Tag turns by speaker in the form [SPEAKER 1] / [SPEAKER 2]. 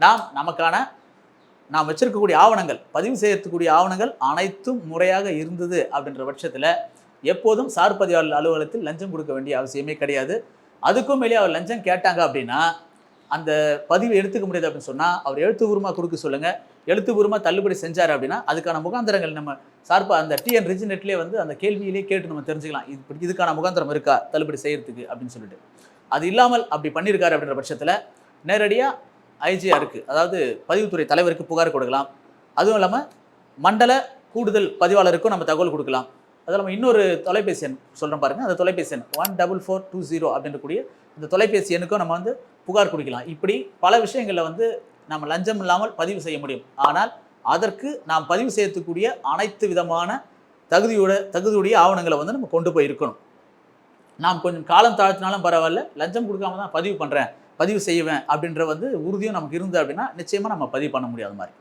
[SPEAKER 1] நாம் நமக்கான நாம் வச்சிருக்கக்கூடிய ஆவணங்கள் பதிவு செய்யக்கூடிய ஆவணங்கள் அனைத்தும் முறையாக இருந்தது அப்படின்ற பட்சத்தில் எப்போதும் சார் பதிவாளர் அலுவலகத்தில் லஞ்சம் கொடுக்க வேண்டிய அவசியமே கிடையாது. அதுக்கும் மேலே அவர் லஞ்சம் கேட்டாங்க அப்படின்னா அந்த பதிவு எடுத்துக்க முடியாது அப்படின்னு சொன்னால் அவர் எழுத்துப்பூர்வமாக கொடுக்க சொல்லுங்கள் எழுத்துப்பூர்வமாக தள்ளுபடி செஞ்சார் அப்படின்னா அதுக்கான முகாந்திரங்கள் நம்ம சார்பா அந்த டிஎன் ரிஜினெட்லேயே வந்து அந்த கேள்வியிலே கேட்டு நம்ம தெரிஞ்சுக்கலாம். இது இப்படி இதுக்கான முகாந்திரம் இருக்கா? தள்ளுபடி செய்கிறதுக்கு அப்படின்னு சொல்லிட்டு. அது இல்லாமல் அப்படி பண்ணியிருக்காரு அப்படின்ற பட்சத்தில் நேரடியாக ஐஜிஆருக்கு அதாவது பதிவுத்துறை தலைவருக்கு புகார் கொடுக்கலாம். அதுவும் இல்லாமல் மண்டல கூடுதல் பதிவாளருக்கும் நம்ம தகவல் கொடுக்கலாம். அதில் இல்லாமல் இன்னொரு தொலைபேசி எண் சொல்கிறோம் பாருங்க. அந்த தொலைபேசி எண் one double four two zero அப்படின்ற கூடிய இந்த தொலைபேசி எண்ணுக்கும் நம்ம வந்து புகார் கொடுக்கலாம். இப்படி பல விஷயங்களில் வந்து நம்ம லஞ்சம் இல்லாமல் பதிவு செய்ய முடியும். ஆனால் அதற்கு நாம் பதிவு செய்யக்கூடிய அனைத்து விதமான தகுதியோட தகுதியுடைய ஆவணங்களை வந்து நம்ம கொண்டு போய் இருக்கணும் நாம் கொஞ்சம் காலம் தாழ்த்தினாலும் பரவாயில்ல. லஞ்சம் கொடுக்காம தான் பதிவு பண்ணுறேன் பதிவு செய்வேன் அப்படின்ற வந்து உறுதியும் நமக்கு இருந்து அப்படின்னா நிச்சயமாக நம்ம பதிவு பண்ண முடியாத மாதிரி.